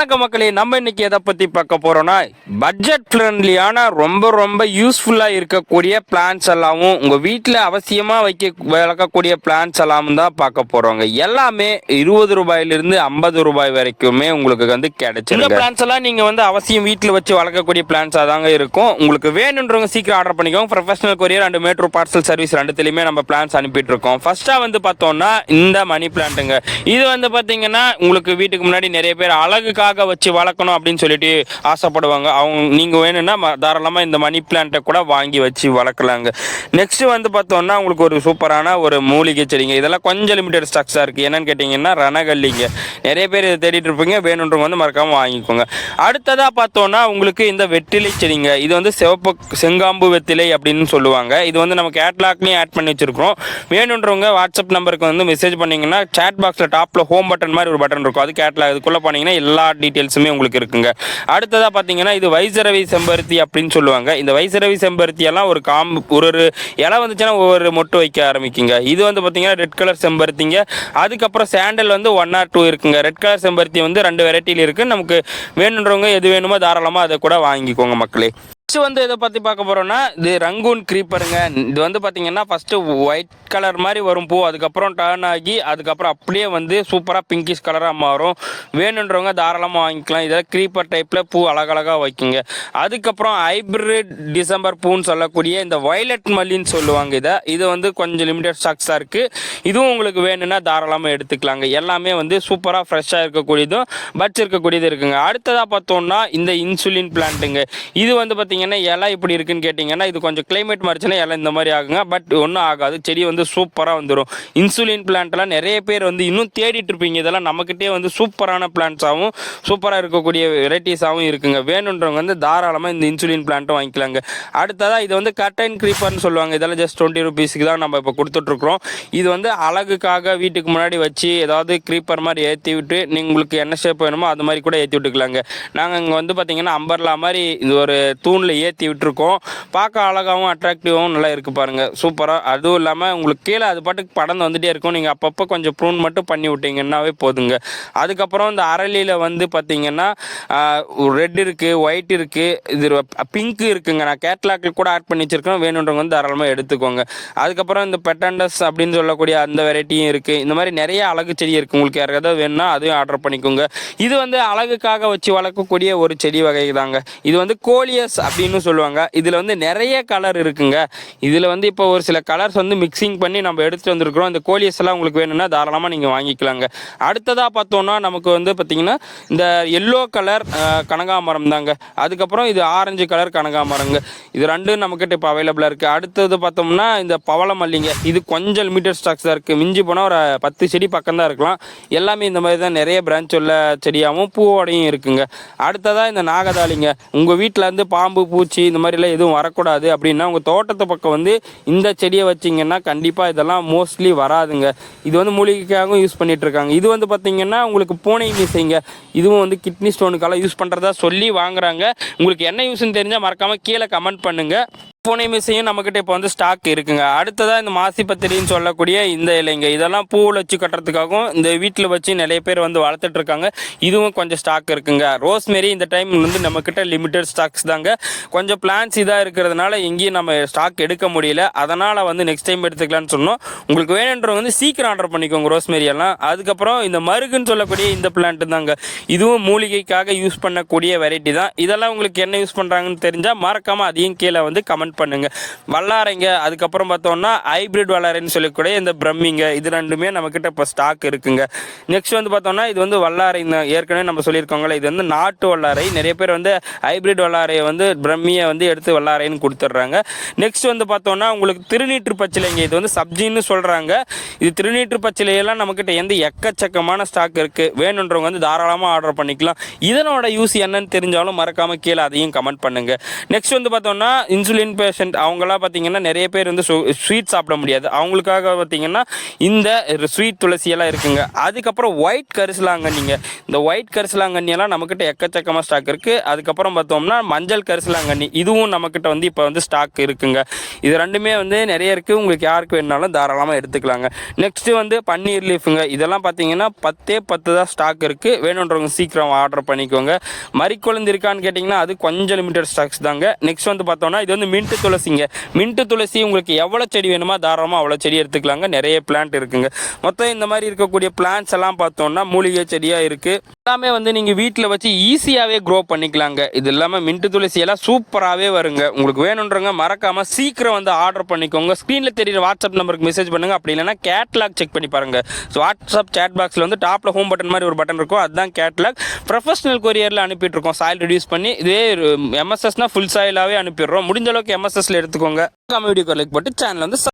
வணக்கம் மக்களே நம்ம இன்னைக்கு எதை பத்தி பார்க்க போறோம்னா பட்ஜெட் ஃப்ரெண்ட்லியான ரொம்ப ரொம்ப யூஸ்ஃபுல்லா இருக்கக்கூடிய பிளான்ஸ் எல்லாமும் உங்க வீட்டில் அவசியமா வைக்க வளர்க்கக்கூடிய பிளான்ஸ் எல்லாமும் தான் பார்க்க போறோங்க. எல்லாமே இருபது ரூபாயிலிருந்து ஐம்பது ரூபாய் வரைக்குமே உங்களுக்கு வந்து கிடைச்சிருக்கு இந்த பிளான்ஸ் எல்லாம் நீங்க வந்து அவசியம் வீட்டில் வச்சு வளர்க்கக்கூடிய பிளான்ஸாக தாங்க இருக்கும். உங்களுக்கு வேணுன்றவங்க சீக்கிரம் ஆர்டர் பண்ணிக்கோங்க. Professional courier and metro parcel service ரெண்டுத்துலையுமே நம்ம பிளான்ஸ் அனுப்பிட்டு இருக்கோம் ஃபர்ஸ்டா வந்து பார்த்தோம்னா இந்த மணி பிளான்ட்டுங்க இது வந்து பார்த்தீங்கன்னா உங்களுக்கு வீட்டுக்கு முன்னாடி நிறைய பேர் அழகுக்காக வச்சு வளர்க்கணும் அப்படின்னு சொல்லிட்டு ஆசைப்படுவாங்க. அவங்க நீங்கள் வேணும்னா தாராளமாக இந்த மணி பிளான்ட்டை கூட வாங்கி வச்சு வளர்க்கலாங்க. நெக்ஸ்ட் வந்து பார்த்தோம்னா உங்களுக்கு ஒரு சூப்பரான ஒரு மூலிகை செடிங்க. இதெல்லாம் கொஞ்சம் லிமிடெட் ஸ்டாக்ஸாக இருக்குது என்னன்னு கேட்டிங்கன்னா ரணகல்லிங்க. நிறைய பேர் இதை தேடிட்டு இருப்பீங்க. வேணுன்றவங்க வந்து மறக்காமல் வாங்கிக்கோங்க. அடுத்ததாக பார்த்தோம்னா உங்களுக்கு இந்த வெற்றிலை செடிங்க. இது வந்து சிவப்பு செங்காம்பு வெத்திலை அப்படின்னு சொல்லுவாங்க. இது வந்து நம்ம கேட்லாக்லேயும் ஆட் பண்ணி வச்சுருக்கோம் வேணுன்றவங்க வாட்ஸ்அப் நம்பருக்கு வந்து மெசேஜ் பண்ணிங்கன்னா சேட் பாக்ஸில் டாப்பில் ஹோம் பட்டன் மாதிரி ஒரு பட்டன் இருக்கும். அது கேட்லாக் இதுக்குள்ளே போனீங்கன்னா எல்லா டீட்டெயில்ஸுமே உங்களுக்கு இருக்குங்க. அடுத்ததாக பார்த்தீங்கன்னா இது வைசரவி செம்பருத்தி அப்படின்னு சொல்லுவாங்க. இந்த வைசரவி செம்பருத்தி எல்லாம் ஒரு காம்பு ஒரு ஒரு இலை வந்துச்சுன்னா ஒவ்வொரு மொட்டு வைக்க ஆரம்பிக்குங்க. இது வந்து பார்த்தீங்கன்னா ரெட் கலர் செம்பருத்திங்க. அதுக்கப்புறம் சாண்டல் வந்து ஒன் ஆர் டூ இருக்குங்க. ரெட் கலர் செம்பருத்தி வந்து ரெண்டு வெரைட்டியில் இருக்குது நமக்கு வேணுன்றவங்க எது வேணுமோ தாராளமாக அதை கூட வாங்கிக்கோங்க மக்களே. நெக்ஸ்ட் வந்து இதை பற்றி பார்க்க போகிறோம்னா இது ரங்கூன் க்ரீப்பருங்க இது வந்து பார்த்தீங்கன்னா ஃபஸ்ட்டு ஒயிட் கலர் மாதிரி வரும் பூ. அதுக்கப்புறம் டர்ன் ஆகி அதுக்கப்புறம் அப்படியே வந்து சூப்பராக பிங்கிஷ் கலராக மாறும். வேணுன்றவங்க தாராளமாக வாங்கிக்கலாம். இதில் க்ரீப்பர் டைப்பில் பூ அழகழகாக வைக்குங்க. அதுக்கப்புறம் ஹைப்ரிட் டிசம்பர் பூன்னு சொல்லக்கூடிய இந்த வயலட் மல்லின்னு சொல்லுவாங்க இதை. இது வந்து கொஞ்சம் லிமிடெட் ஸ்டாக்ஸாக இருக்குது இதுவும் உங்களுக்கு வேணும்னா தாராளமாக எடுத்துக்கலாங்க. எல்லாமே வந்து சூப்பராக ஃப்ரெஷ்ஷாக இருக்கக்கூடியதும் பட்ஸ் இருக்கக்கூடியது இருக்குங்க. அடுத்ததாக பார்த்தோம்னா இந்த இன்சுலின் பிளான்ட்டுங்க இது வந்து பார்த்தீங்கன்னா இலை இப்படி இருக்குன்னு கேட்டிங்கன்னா இது கொஞ்சம் கிளைமேட் மாறிச்சுன்னா இலை இந்த மாதிரி ஆகுங்க. பட் ஒன்றும் ஆகாது. செடி வந்து சூப்பராக வந்துடும் இன்சுலின் பிளான்ட்லாம் நிறைய பேர் வந்து இன்னும் தேடிட்டு இருப்பீங்க. இதெல்லாம் நம்மக்கிட்டே வந்து சூப்பரான பிளான்ட்ஸாகவும் சூப்பராக இருக்கக்கூடிய வெரைட்டிஸாகவும் இருக்குங்க. வேணுன்றவங்க வந்து தாராளமாக இந்த இன்சுலின் பிளான்ட்டும் வாங்கிக்கலாங்க. அடுத்ததாக இது வந்து கட்டன் க்ரீப்பர்னு சொல்லுவாங்க. இதெல்லாம் ஜஸ்ட் டுவெண்ட்டி ருபீஸ்க்கு தான் நம்ம இப்போ கொடுத்துட்ருக்குறோம். இது வந்து அழகுக்காக வீட்டுக்கு முன்னாடி வச்சு ஏதாவது க்ரீப்பர் மாதிரி ஏற்றி விட்டு நீங்கள் உங்களுக்கு என்ன ஷேப் வேணுமோ அது மாதிரி கூட ஏற்றி விட்டுக்கலாங்க. நாங்கள் இங்கே வந்து பார்த்தீங்கன்னா அம்பர்லா மாதிரி இது ஒரு தூணில் ஏற்றி விட்டுருக்கோம். பார்க்க அழகாகவும் அட்ராக்டிவாகவும் நல்லா இருக்குது பாருங்கள் சூப்பராக அதுவும் இல்லாமல் உங்களுக்கு கீழே அது பாட்டுக்கு படந்து வந்துகிட்டே இருக்கும். நீங்கள் அப்பப்போ கொஞ்சம் ப்ரூன் மட்டும் பண்ணி விட்டீங்கன்னாவே போதுங்க. அதுக்கப்புறம் இந்த அரளியில் வந்து பார்த்தீங்கன்னா ரெட் இருக்குது ஒயிட் இருக்குது இது பிங்க் இருக்குங்க. நான் கேட்லாக்கில் கூட ஆட் பண்ணி வச்சுருக்கேன். வேணுன்றவங்க வந்து தாராளமாக எடுத்துக்கோங்க. அதுக்கப்புறம் இந்த பெட்டண்டஸ் அப்படின்னு சொல்லக்கூடிய அந்த வெரைட்டியும் இருக்குது இந்த மாதிரி நிறைய அழகு செடி இருக்குது உங்களுக்கு யாருக்காவது வேணும்னா அதையும் ஆர்டர் பண்ணிக்கோங்க. இது வந்து அழகுக்காக வச்சு வளர்க்கக்கூடிய ஒரு செடி வகை தாங்க இது வந்து கோலியஸ் அப்படின்னு சொல்லுவாங்க. இதில் வந்து நிறைய கலர் இருக்குங்க. இதில் வந்து இப்போ ஒரு சில கலர்ஸ் வந்து மிக்சிங் பண்ணி நம்ம எடுத்துகிட்டு வந்திருக்கிறோம். இந்த கோலியஸ் எல்லாம் உங்களுக்கு வேணும்னா தாராளமாக நீங்கள் வாங்கிக்கலாங்க. அடுத்ததாக பார்த்தோம்னா நமக்கு வந்து பார்த்திங்கன்னா இந்த எல்லோ கலர் கனகாமரம் தாங்க. அதுக்கப்புறம் இது ஆரஞ்சு கலர் கனகாமரங்க இது ரெண்டும் நம்மக்கிட்ட இப்போ அவைலபிளாக இருக்குது அடுத்தது பார்த்தோம்னா இந்த பவளமல்லிங்க. இது கொஞ்சம் லிமிட்டட் ஸ்டாக்ஸ் தான் இருக்குது மிஞ்சி போனால் ஒரு பத்து செடி பக்கம் தான் இருக்கலாம். எல்லாமே இந்த மாதிரி தான் நிறைய பிரான்ச் உள்ள செடியாகவும் பூவோடையும் இருக்குங்க. அடுத்ததாக இந்த நாகதாளிங்க. உங்கள் வீட்டில் இருந்து பாம்பு பூச்சி இந்த மாதிரிலாம் எதுவும் வரக்கூடாது. அப்படின்னா உங்கள் தோட்டத்து பக்கம் வந்து இந்த செடியை வச்சிங்கன்னா கண்டிப்பாக இதெல்லாம் மோஸ்ட்லி வராதுங்க. இது வந்து மூலிகைக்காகவும் யூஸ் பண்ணிகிட்ருக்காங்க இருக்காங்க. இது வந்து பார்த்திங்கன்னா உங்களுக்கு பூனை மீசைங்க. இதுவும் வந்து கிட்னி ஸ்டோனுக்கெல்லாம் யூஸ் பண்ணுறதா சொல்லி வாங்குறாங்க. உங்களுக்கு என்ன யூஸ்ன்னு தெரிஞ்சால் மறக்காமல் கீழே கமெண்ட் பண்ணுங்கள் பூனை மிஷையும் நம்மக்கிட்ட இப்போ வந்து ஸ்டாக் இருக்குங்க. அடுத்ததாக இந்த மாசி பத்திரின்னு சொல்லக்கூடிய இந்த இலைங்க. இதெல்லாம் பூவில் வச்சு கட்டுறதுக்காகவும் இந்த வீட்டில் வச்சு நிறைய பேர் வந்து வளர்த்துட்டு இருக்காங்க. இதுவும் கொஞ்சம் ஸ்டாக் இருக்குங்க. ரோஸ்மெரி இந்த டைம் வந்து நம்மக்கிட்ட லிமிட்டட் ஸ்டாக்ஸ் தாங்க. கொஞ்சம் பிளான்ஸ் இதாக இருக்கிறதுனால எங்கேயும் நம்ம ஸ்டாக் எடுக்க முடியல. அதனால் வந்து நெக்ஸ்ட் டைம் எடுத்துக்கலாம்னு சொன்னோம். உங்களுக்கு வேணுன்றவங்க வந்து சீக்கிரம் ஆர்டர் பண்ணிக்கோங்க ரோஸ்மெரி எல்லாம். அதுக்கப்புறம் இந்த மருகுன்னு சொல்லக்கூடிய இந்த பிளான்ட் தாங்க. இதுவும் மூலிகைக்காக யூஸ் பண்ணக்கூடிய வெரைட்டி தான். இதெல்லாம் உங்களுக்கு என்ன யூஸ் பண்ணுறாங்கன்னு தெரிஞ்சால் மறக்காமல் அதையும் கீழே வந்து கமெண்ட் பண்ணுங்க. வல்லாரைங்க அதுக்கப்புறம் பார்த்தோம்னா ஹைபிரிட் வல்லாரைன்னு சொல்லக்கூடிய இந்த பிரம்மிங்க இது ரெண்டுமே நம்மக்கிட்ட இப்போ ஸ்டாக் இருக்குங்க. நெக்ஸ்ட் வந்து பார்த்தோம்னா இது வந்து வல்லாரை ஏற்கனவே நம்ம சொல்லியிருக்கோங்களே இது வந்து நாட்டு வல்லாரை. நிறைய பேர் வந்து ஹைபிரிட் வல்லாரையை வந்து பிரம்மியை வந்து எடுத்து வல்லாரைன்னு கொடுத்துட்றாங்க. நெக்ஸ்ட் வந்து பார்த்தோம்னா உங்களுக்கு திருநீற்று பச்சிலைங்க இது வந்து சப்ஜின்னு சொல்கிறாங்க இது திருநீற்று பச்சிலையெல்லாம் நம்மக்கிட்ட எந்த எக்கச்சக்கமான ஸ்டாக் இருக்குது வேணுன்றவங்க வந்து தாராளமாக ஆர்டர் பண்ணிக்கலாம். இதனோட யூஸ் என்னன்னு தெரிஞ்சாலும் மறக்காமல் கீழே அதையும் கமெண்ட் பண்ணுங்க. நெக்ஸ்ட் வந்து பார்த்தோம்னா இன்சுலின் பேஷண்ட் அவங்களாம் பார்த்தீங்கன்னா நிறைய பேர் வந்து ஸ்வீட் சாப்பிட முடியாது. அவங்களுக்காக பார்த்தீங்கன்னா இந்த ஸ்வீட் துளசியெல்லாம் இருக்குங்க. அதுக்கப்புறம் ஒயிட் கரிசலாங்கண்ணிங்க. இந்த ஒயிட் கரிசலாங்கண்ணியெல்லாம் நம்மக்கிட்ட எக்கச்சக்கமாக ஸ்டாக் இருக்குது அதுக்கப்புறம் பார்த்தோம்னா மஞ்சள் கரிசலாங்கண்ணி. இதுவும் நம்மக்கிட்ட வந்து இப்போ வந்து ஸ்டாக் இருக்குங்க. இது ரெண்டுமே வந்து நிறைய இருக்குது உங்களுக்கு யாருக்கு வேணுனாலும் தாராளமாக எடுத்துக்கலாங்க. நெக்ஸ்ட்டு வந்து பன்னீர் லீஃபுங்க. இதெல்லாம் பார்த்தீங்கன்னா பத்தே பத்து தான் ஸ்டாக் இருக்குது வேணுன்றவங்க சீக்கிரம் ஆர்டர் பண்ணிக்கோங்க. மறிக்குழந்து இருக்கான்னு கேட்டிங்கன்னா அது கொஞ்சம் லிமிட்டட் ஸ்டாக்ஸ் தாங்க. நெக்ஸ்ட் வந்து பார்த்தோம்னா இது வந்து மின்ட்டு துளசிங்க. மின்ட்டு துளசி உங்களுக்கு எவ்வளோ செடி வேணுமோ தாராளமாக அவ்வளோ செடி எடுத்துக்கலாங்க. நிறைய பிளான்ட் இருக்குங்க. மொத்தம் இந்த மாதிரி இருக்கக்கூடிய பிளான்ட்ஸ் எல்லாம் பார்த்தோம்னா மூலிகை செடியாக இருக்குது எல்லாமே வந்து நீங்கள் வீட்டில் வச்சு ஈஸியாகவே க்ரோ பண்ணிக்கலாங்க. இது இல்லாமல் மின்ட்டு துளசி எல்லாம் சூப்பராகவே வருங்க. உங்களுக்கு வேணுன்றவங்க மறக்காமல் சீக்கிரம் வந்து ஆர்டர் பண்ணிக்கோங்க. ஸ்க்ரீனில் தெரியுற வாட்ஸ்அப் நம்பருக்கு மெசேஜ் பண்ணுங்க. அப்படி இல்லைன்னா கேட்லாக் செக் பண்ணி பாருங்க. ஸோ வாட்ஸ்அப் சேட் பாக்ஸில் வந்து டாப்பில் ஹோம் பட்டன் மாதிரி ஒரு பட்டன் இருக்கும். அதுதான் கேட்லாக் ப்ரொஃபஷனல் கொரியரில் அனுப்பிட்டுருக்கோம் சாயில் ரிடியூஸ் பண்ணி இதே எம்எஸ்எஸ்னால் ஃபுல் சாயிலாகவே அனுப்பிடுறோம். முடிஞ்ச அளவுக்கு எம்எஸ்எஸ்ல எடுத்துக்கோங்க. வீடியோ லைக் போட்டு சேனல் வந்து